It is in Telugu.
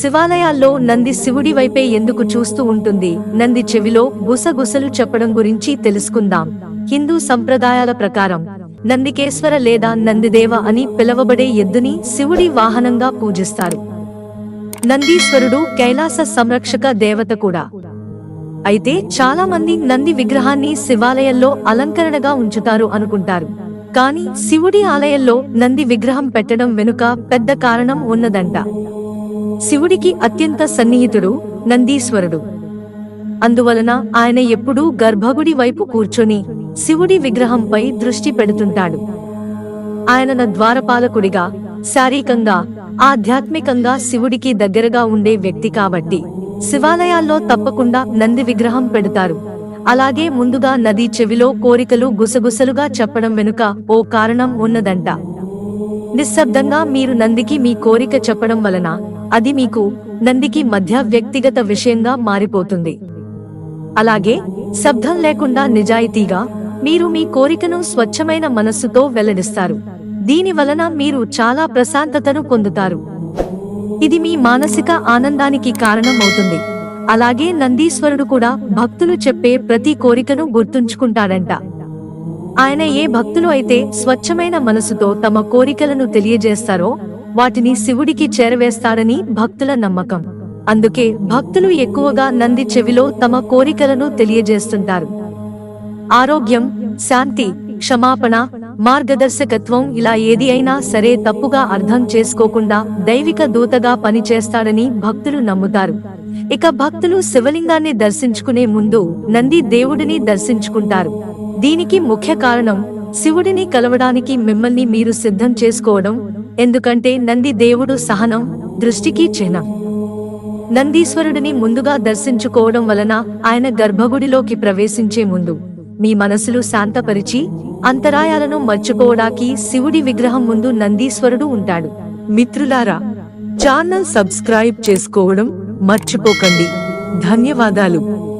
శివాలయాల్లో నంది శివుడి వైపే ఎందుకు చూస్తూ ఉంటుంది? నంది చెవిలో గుసగుసలు చెప్పడం గురించి తెలుసుకుందాం. హిందూ సంప్రదాయాల ప్రకారం నందికేశ్వర లేదా నందిదేవ అని పిలవబడే ఎద్దుని శివుడి వాహనంగా పూజిస్తారు. నందీశ్వరుడు కైలాస సంరక్షక దేవత కూడా. అయితే చాలా మంది నంది విగ్రహాన్ని శివాలయంలో అలంకరణగా ఉంచుతారు అనుకుంటారు. కానీ శివుడి ఆలయంలో నంది విగ్రహం పెట్టడం వెనుక పెద్ద కారణం ఉన్నదంట. శివుడికి అత్యంత సన్నిహితుడు నందీశ్వరుడు. అందువలన ఆయన ఎప్పుడూ గర్భగుడి వైపు కూర్చొని శివుడి విగ్రహంపై దృష్టి పెడుతుంటాడు. ఆయన ద్వారపాలకుడిగా శారీరకంగా ఆధ్యాత్మికంగా శివుడికి దగ్గరగా ఉండే వ్యక్తి కాబట్టి శివాలయాల్లో తప్పకుండా నంది విగ్రహం పెడతారు. అలాగే ముందుగా నది చెవిలో కోరికలు గుసగుసలుగా చెప్పడం వెనుక ఓ కారణం ఉన్నదంట. నిశ్శబ్దంగా మీరు నందికి మీ కోరిక చెప్పడం వలన అది మీకు నందికి మధ్య వ్యక్తిగత విషయంగా మారిపోతుంది. అలాగే శబ్దం లేకుండా నిజాయితీగా మీరు మీ కోరికను స్వచ్ఛమైన మనస్సుతో వెల్లడిస్తారు. దీని వలన మీరు చాలా ప్రశాంతతను పొందుతారు. ఇది మీ మానసిక ఆనందానికి కారణం అవుతుంది అలాగే నందీశ్వరుడు కూడా భక్తులు చెప్పే ప్రతి కోరికను గుర్తుంచుకుంటాడంట. ఆయన ఏ భక్తులు అయితే స్వచ్ఛమైన మనసుతో తమ కోరికలను తెలియజేస్తారో వాటిని శివుడికి చేరవేస్తాడని భక్తుల నమ్మకం. అందుకే భక్తులు ఎక్కువగా నంది చెవిలో తమ కోరికలను తెలియజేస్తుంటారు. ఆరోగ్యం శాంతి క్షమాపణ మార్గదర్శకత్వం ఇలా ఏది అయినా సరే తప్పుగా అర్థం చేసుకోకుండా దైవిక దూతగా పనిచేస్తాడని భక్తులు నమ్ముతారు. ఇక భక్తులు శివలింగాన్ని దర్శించుకునే ముందు నంది దేవుడిని దర్శించుకుంటారు. దీనికి ముఖ్య కారణం శివుడిని కలవడానికి మిమ్మల్ని మీరు సిద్ధం చేసుకోవడం ఎందుకంటే నంది దేవుడు సహనం దృష్టికి చిహ్నం. నందీశ్వరుడిని ముందుగా దర్శించుకోవడం వలన ఆయన గర్భగుడిలోకి ప్రవేశించే ముందు మీ మనసులు శాంతపరిచి అంతరాయాలను మర్చుకోవడానికి శివుడి విగ్రహం ముందు నందీశ్వరుడు ఉంటాడు. మిత్రులారా ఛానల్ సబ్స్క్రైబ్ చేసుకోవడం మర్చిపోకండి. ధన్యవాదాలు.